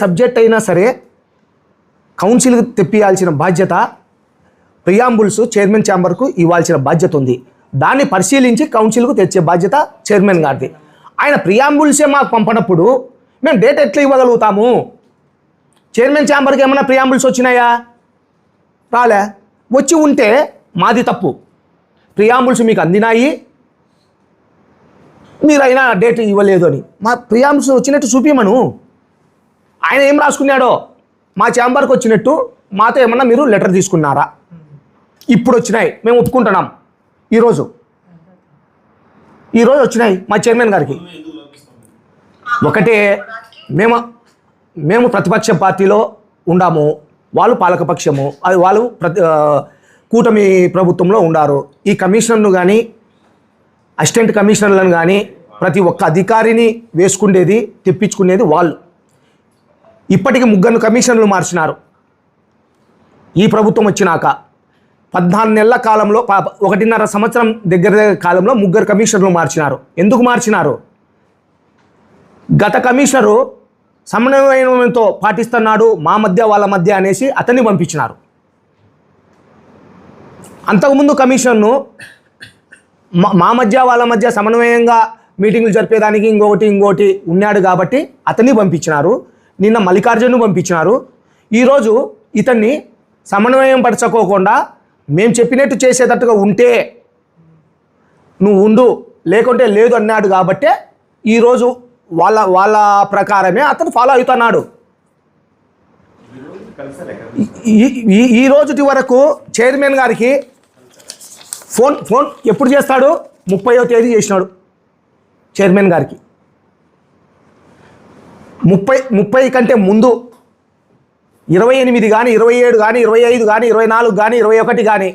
Subject అయినా సరే కౌన్సిల్కి తెప్పియాల్సిన బాధ్యత ప్రియాంబుల్స్ చైర్మన్ ఛాంబర్కు ఇవ్వాల్సిన బాధ్యత ఉంది. దాన్ని పరిశీలించి కౌన్సిల్కు తెచ్చే బాధ్యత చైర్మన్ గారిది. ఆయన ప్రియాంబుల్సే మాకు పంపనప్పుడు మేము డేట్ ఎట్లా ఇవ్వగలుగుతాము? చైర్మన్ ఛాంబర్కి ఏమైనా ప్రియాంబుల్స్ వచ్చినాయా? రాలే. వచ్చి ఉంటే మాది తప్పు. ప్రియాంబుల్స్ మీకు అందినాయి. మీరైనా డేట్ ఇవ్వలేదు అని. మా ప్రియాంబుల్స్ వచ్చినట్టు చూపించమను ఆయన ఏం రాసుకున్నాడో? మా ఛాంబర్కి వచ్చినట్టు మాతో ఏమన్నా మీరు లెటర్ తీసుకున్నారా? ఇప్పుడు వచ్చినాయి మేము ఒప్పుకుంటున్నాం. ఈరోజు ఈరోజు వచ్చినాయి మా చైర్మన్ గారికి. ఒకటే మేము మేము ప్రతిపక్ష పార్టీలో ఉండాము. వాళ్ళు పాలకపక్షము అది వాళ్ళు ప్రతి కూటమి ప్రభుత్వంలో ఉండారు. ఈ కమిషనర్ను కానీ అసిస్టెంట్ కమిషనర్లను కానీ ప్రతి ఒక్క అధికారిని వేసుకునేది తెప్పించుకునేది వాళ్ళు. ఇప్పటికి ముగ్గురు కమిషనర్లు మార్చినారు. ఈ ప్రభుత్వం వచ్చినాక పద్నాలుగు నెలల కాలంలో ఒకటిన్నర సంవత్సరం దగ్గర కాలంలో ముగ్గురు కమిషనర్లు మార్చినారు. ఎందుకు మార్చినారు? గత కమిషనరు సమన్వయంతో పాటిస్తున్నాడు మా మధ్య వాళ్ళ మధ్య అనేసి అతన్ని పంపించినారు. అంతకుముందు కమిషన్ను మా- మధ్య వాళ్ళ మధ్య సమన్వయంగా మీటింగ్లు జరిపేదానికి ఇంకొకటి ఇంకోటి ఉన్నాడు కాబట్టి అతన్ని పంపించినారు. నిన్న మల్లికార్జును పంపించినారు. ఈరోజు ఇతన్ని సమన్వయం పరచుకోకుండా మేము చెప్పినట్టు చేసేటట్టుగా ఉంటే నువ్వు ఉండు లేకుంటే లేదు అన్నాడు కాబట్టే ఈరోజు వాళ్ళ వాళ్ళ ప్రకారమే అతను ఫాలో అవుతున్నాడు. ఈ- ఈ ఈ రోజుటి వరకు చైర్మన్ గారికి ఫోన్ ఫోన్ ఎప్పుడు చేస్తాడు? ముప్పైవ తేదీ చేసినాడు చైర్మన్ గారికి. ముప్పై ముప్పై కంటే ముందు. ఇరవై ఎనిమిది కానీ ఇరవై ఏడు కానీ ఇరవై ఐదు కానీ ఇరవై నాలుగు కానీ ఇరవై ఒకటి కానీ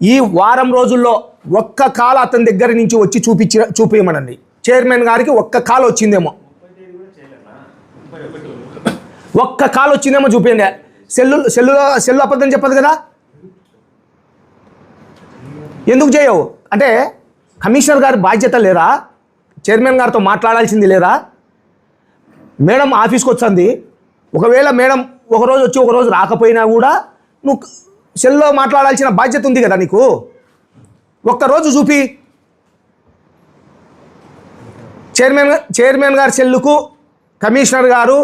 ఈ వారం రోజుల్లో ఒక్క కాల్ అతని దగ్గర నుంచి వచ్చి చూపించి చూపించమనండి చైర్మన్ గారికి ఒక్క కాల్ వచ్చిందేమో. ఒక్క కాల్ వచ్చిందేమో చూపించండి సెల్లు సెల్లులో సెల్లు అబద్ధం చెప్పదు కదా? ఎందుకు చేయవు? అంటే కమిషనర్ గారి బాధ్యత లేరా? చైర్మన్ గారితో మాట్లాడాల్సింది లేరా? మేడం ఆఫీస్కి వచ్చింది. ఒకవేళ మేడం ఒకరోజు వచ్చి ఒకరోజు రాకపోయినా కూడా నువ్వు సెల్లో మాట్లాడాల్సిన బాధ్యత ఉంది కదా నీకు? ఒక్కరోజు చూపి. చైర్మన్ చైర్మన్ గారి సెల్లుకు కమిషనర్ గారు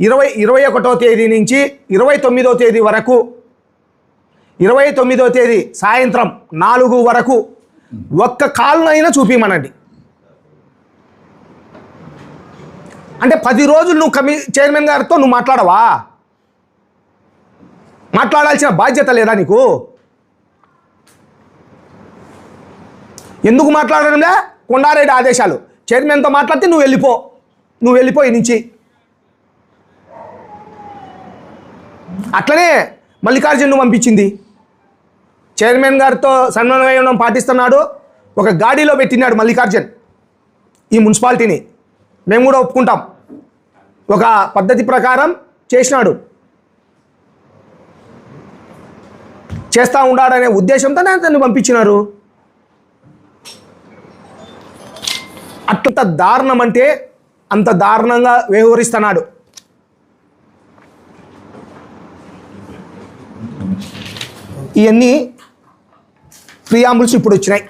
ఇరవై ఇరవై ఒకటో తేదీ నుంచి ఇరవై తొమ్మిదో తేదీ వరకు ఇరవై తొమ్మిదో తేదీ సాయంత్రం నాలుగు వరకు ఒక్క కాల్నైనా చూపిమనండి. అంటే పది రోజులు నువ్వు కమి చైర్మన్ గారితో నువ్వు మాట్లాడవా? మాట్లాడాల్సిన బాధ్యత లేదా నీకు? ఎందుకు మాట్లాడడంలే కొండారెడ్డి ఆదేశాలు. చైర్మన్తో మాట్లాడితే నువ్వు వెళ్ళిపో. నువ్వు వెళ్ళిపోయి నుంచి. అట్లనే మల్లికార్జును పంపించింది. చైర్మన్ గారితో సమన్వయం పాటిస్తున్నాడు. ఒక గాడిలో పెట్టినాడు మల్లికార్జున్. ఈ మున్సిపాలిటీని. మేము కూడా ఒప్పుకుంటాం. ఒక పద్ధతి ప్రకారం చేసినాడు. చేస్తూ ఉండాడనే ఉద్దేశంతో అతన్ని పంపించినారు. అత్యంత దారుణం అంటే అంత దారుణంగా వ్యవహరిస్తున్నాడు. ఇవన్నీ ప్రియాంబుల్స్ ఇప్పుడు వచ్చినాయి.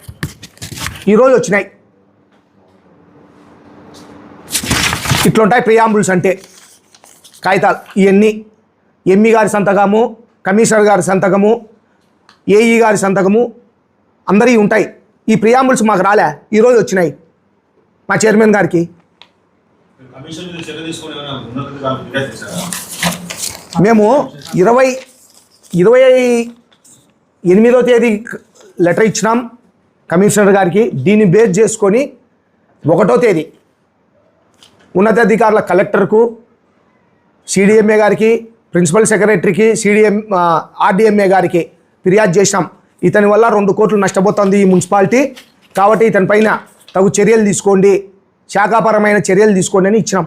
ఈరోజు వచ్చినాయి. ఇట్లుంటాయి ప్రియాంబుల్స్ అంటే. కాగితాలు ఇవన్నీ ఎంఈ గారి సంతకము కమిషనర్ గారి సంతకము ఏఈ గారి సంతకము అందరివి ఉంటాయి. ఈ ప్రియాంబుల్స్ మాకు రాలే ఈరోజు వచ్చినాయి. మా చైర్మన్ గారికి? మేము ఇరవై ఇరవై ఎనిమిదో తేదీ లెటర్ ఇచ్చినాం కమిషనర్ గారికి. దీన్ని బేస్ చేసుకొని ఒకటో తేదీ. ఉన్నతాధికారుల కలెక్టర్కు సిడిఎంఏ గారికి ప్రిన్సిపల్ సెక్రటరీకి సిడిఎం ఆర్డిఎంఏ గారికి ఫిర్యాదు చేసినాం. ఇతని వల్ల రెండు కోట్లు నష్టపోతుంది ఈ మున్సిపాలిటీ. కాబట్టి ఇతని పైన తగు చర్యలు తీసుకోండి. శాఖాపరమైన చర్యలు తీసుకోండి అని ఇచ్చినాం.